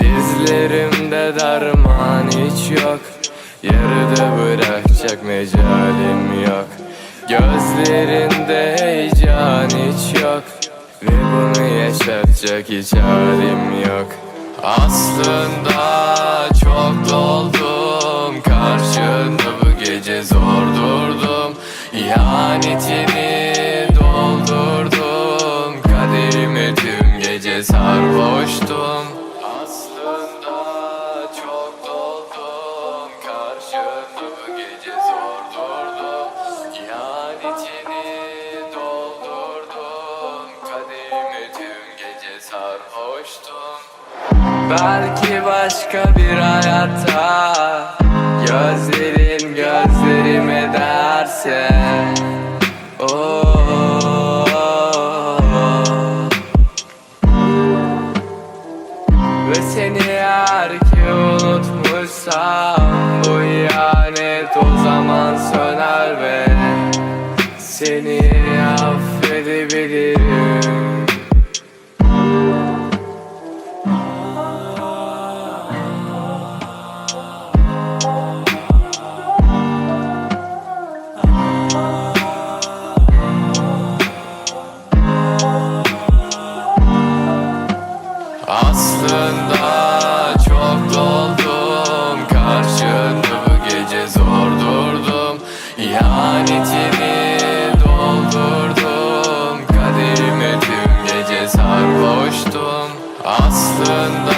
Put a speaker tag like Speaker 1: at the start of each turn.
Speaker 1: Dizlerimde derman hiç yok. Yarıda bırakacak mecalim yok. Gözlerinde heyecan hiç yok. Ve bunu yaşatacak hiç halim yok. Aslında çok doldum. Karşında bu gece zor durdum. İhanetini doldurdum. Kaderimi tüm gece sarhoştum İhanetini doldurdum Kaderimi tüm gece sarhoştum Belki başka bir hayatta Gözlerin gözlerime derse oh. Ve seni eğer ki unutmuşsam İhanetimi doldurdum Kaderime tüm gece sarhoştum Aslında